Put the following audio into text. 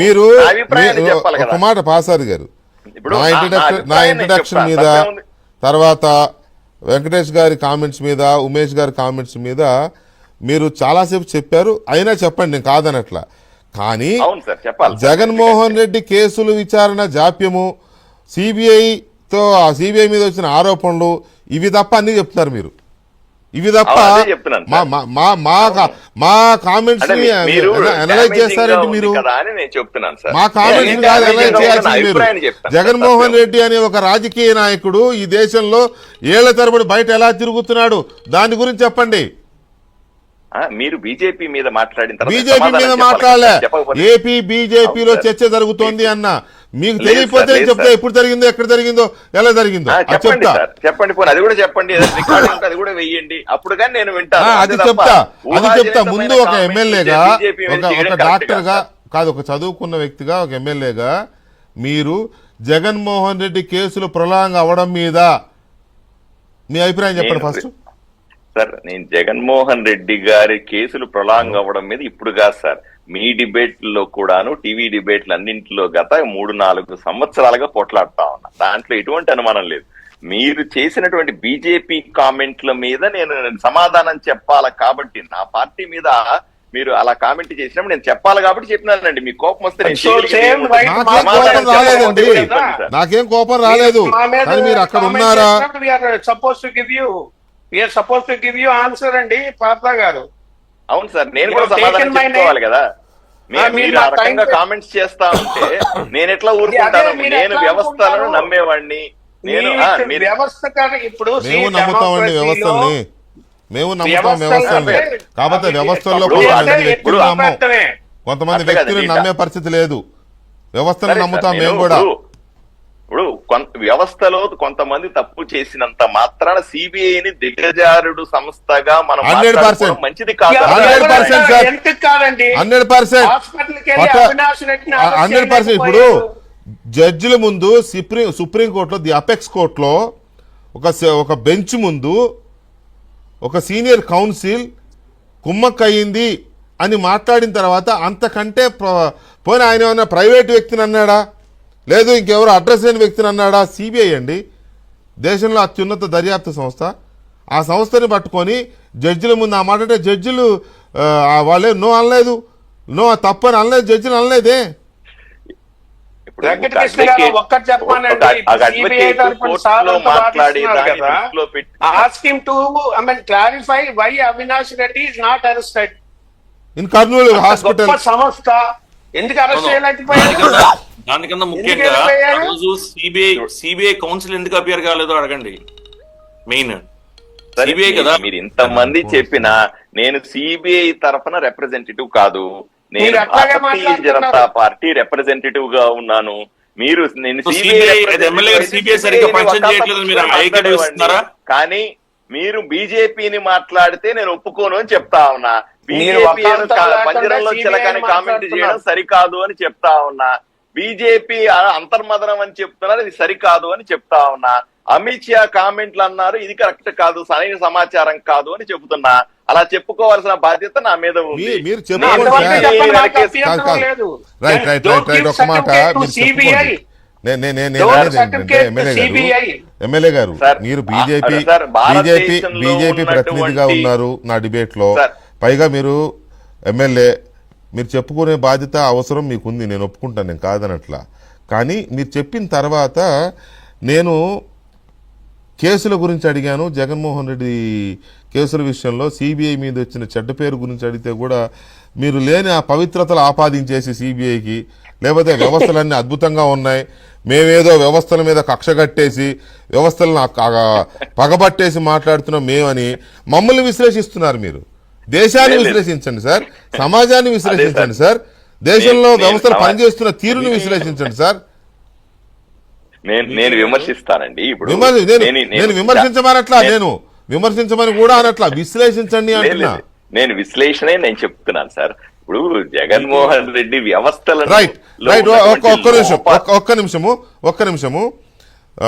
మీరు ఒక మాట పాసారి గారు నా ఇంట్రడక్షన్ నా ఇంట్రడక్షన్. మీద. తర్వాత వెంకటేష్ గారి కామెంట్స్ మీద ఉమేష్ గారి కామెంట్స్ మీద మీరు చాలాసేపు చెప్పారు అయినా చెప్పండి నేను కాదనట్లా కానీ. జగన్మోహన్ రెడ్డి కేసులు విచారణ జాప్యము సిబిఐతో సిబిఐ మీద వచ్చిన ఆరోపణలు ఇవి తప్ప అన్ని చెప్తున్నారు మీరు ఇవి తప్ప మా. మా- మా మా కామెంట్స్ని అనలైజ్ ఉంది మీరు మా కామెంట్స్ కాదు అనలైజ్ చేయాల్సింది మీరు. జగన్మోహన్. రెడ్డి అనే ఒక రాజకీయ నాయకుడు ఈ దేశంలో ఏళ్ళ తరబడి బయట ఎలా తిరుగుతున్నాడు దాని గురించి చెప్పండి మీరు బీజేపీ మీద మాట్లాడిన తర్వాత బీజేపీ మీద మాట్లాడలే. ఏపీ బీజేపీలో. చర్చ జరుగుతోంది అన్న. మీకు తెలియకపోతే చెప్తే. ఎప్పుడు జరిగిందో ఎక్కడ జరిగిందో ఎలా జరిగిందో? చెప్తా. చెప్పండి పోనీ అది కూడా చెప్పండి. అది కూడా వెయ్యండి. అప్పుడు కానీ నేను వింటాను అంతే అది చెప్తా. అది చెప్తా. ముందు ఒక ఎమ్మెల్యేగా ఒక డాక్టర్గా కాదు ఒక చదువుకున్న వ్యక్తిగా ఒక ఎమ్మెల్యేగా మీరు జగన్మోహన్ రెడ్డి కేసులు ప్రొలాంగ్ అవ్వడం మీద మీ అభిప్రాయం చెప్పండి ఫస్ట్ సార్ నేను జగన్మోహన్ రెడ్డి గారి కేసులు ప్రొలాంగ్ అవ్వడం మీద ఇప్పుడు కాదు సార్. మీ డిబేట్లో కూడాను టీవీ డిబేట్లు అన్నింటిలో గత మూడు నాలుగు సంవత్సరాలుగా పోట్లాడుతా ఉన్నా. దాంట్లో ఎటువంటి అనుమానం లేదు. మీరు చేసినటువంటి బీజేపీ కామెంట్ల మీద నేను సమాధానం చెప్పాలి కాబట్టి నా పార్టీ మీద మీరు అలా కామెంట్ చేసినప్పుడు నేను చెప్పాలి కాబట్టి చెప్పినానండి. మీ కోపం వస్తే నాకేం కోపం రాలేదు. మీరు అక్కడ ఉన్నారా? చేసినప్పుడు we are supposed are supposed to give you answer అండి పాత్ర గారు. అవును సార్ నేను కూడా సమాధానం చెప్పుకోవాలి కదా. మీరు ఆ రకంగా కామెంట్స్ చేస్తా ఉంటే నేను ఎట్లా ఊరుకుంటాను నేను వ్యవస్థలను? నమ్మేవాడిని. నేను మీరు ఆ, మీరు వ్యవస్థ ఇప్పుడు మేము నమ్ముతామండి వ్యవస్థల్ని. మేము నమ్ముతాం వ్యవస్థలు వ్యవస్థల్ని. అవి వ్యవస్థల్లో ఇప్పుడు కొంతమంది వ్యక్తులు నమ్మం. కొంతమంది వ్యక్తులు నమ్మే పరిస్థితి లేదు. వ్యవస్థను నమ్ముతాం నేను మేము కూడా. ఇప్పుడు- కొంత వ్యవస్థలో కొంతమంది తప్పు చేసినంత మాత్రాన సిబిఐని దిగజారుడు సంస్థగా మనం 100% మాట్లాడుకోవడం మంచిది కాదు. హండ్రెడ్ పర్సెంట్ హండ్రెడ్ పర్సెంట్ ఇప్పుడు. జడ్జిల ముందు సుప్రీం సుప్రీం కోర్టులో ది అపెక్స్ కోర్టులో ఒక ఒక బెంచ్ ముందు ఒక సీనియర్ కౌన్సిల్ కుమ్మక్కయింది అని మాట్లాడిన తర్వాత అంతకంటే పోనీ ఆయన ఏమన్నా ప్రైవేట్ వ్యక్తిని అన్నాడా? లేదు ఇంకెవరో అడ్రస్ లేని వ్యక్తిని అన్నాడా? సిబిఐ అండి. దేశంలో అత్యున్నత దర్యాప్తు సంస్థ. ఆ సంస్థని పట్టుకొని జడ్జిల ముందు ఆ మాట అంటే జడ్జిలు ఆ, వాళ్ళే నో అనలేదు. నో తప్పని అనలేదు జడ్జిలు అనలేదే. Avinash Reddy is not arrested in Kurnool hospital సంస్థ. ఎందుకు అరెస్ట్. చేయలేకపోయారు దానికన్నా ముఖ్యంగా రోజు సిబిఐ సిబిఐ కౌన్సిల్ ఎందుకు అపియర్ కాలేదో అడగండి. మెయిన్ సిబిఐ మీరు- కదా? మీరు ఇంతమంది చెప్పినా నేను సిబిఐ తరఫున రిప్రజెంటేటివ్ కాదు. నేను భారతీయ. జనతా పార్టీ రిప్రజెంటేటివ్గా ఉన్నాను. మీరు నేను. కానీ మీరు బీజేపీని మాట్లాడితే నేను ఒప్పుకోను అని చెప్తా ఉన్నా. మీరు బీజేపీ పంజరంలో చిలకని కామెంట్. చేయడం సరికాదు అని చెప్తా ఉన్నా. బీజేపీ అంతర్మదనం అని చెప్తున్నారు ఇది సరికాదు అని చెప్తా ఉన్నా. అమిత్ షా కామెంట్లు అన్నారు ఇది కరెక్ట్ కాదు సరైన సమాచారం కాదు అని చెబుతున్నా. అలా చెప్పుకోవాల్సిన బాధ్యత నా మీద ఉంది. మీరు చెప్పుకోండి ఎమ్మెల్యే గారు. మీరు బీజేపీ సార్, బీజేపీ బీజేపీ ప్రతినిధిగా ఉన్నారు నా డిబేట్లో. పైగా మీరు ఎమ్మెల్యే మీరు చెప్పుకునే బాధ్యత అవసరం మీకుంది నేను ఒప్పుకుంటాను నేను కాదనట్లా. కానీ మీరు చెప్పిన తర్వాత నేను కేసుల గురించి అడిగాను జగన్మోహన్ రెడ్డి కేసుల విషయంలో సిబిఐ మీద వచ్చిన చెడ్డ పేరు గురించి అడిగితే కూడా మీరు లేని ఆ పవిత్రతలు ఆపాదించేసి సిబిఐకి లేకపోతే వ్యవస్థలన్నీ అద్భుతంగా ఉన్నాయి మేమేదో వ్యవస్థల మీద కక్ష కట్టేసి వ్యవస్థలను పగబట్టేసి మాట్లాడుతున్నాం మేమని మమ్మల్ని విశ్లేషిస్తున్నారు మీరు. దేశాన్ని. విశ్లేషించండి సార్. సమాజాన్ని విశ్లేషించండి సార్. దేశంలో వ్యవస్థలు నేను- పనిచేస్తున్న తీరుని విశ్లేషించండి సార్. నేను నేను విమర్శిస్తానండి ఇప్పుడు. నేను విమర్శించమనట్లా నేను విమర్శించమని కూడా అనట్లా విశ్లేషించండి అంటున్నా. నేను విశ్లేషణే నేను చెప్తున్నాను సార్. ఇప్పుడు జగన్మోహన్ రెడ్డి వ్యవస్థల రైట్ రైట్. ఒక్క నిమిషం ఒక్క- ఒక్క నిమిషము ఒక్క నిమిషము. ఆ,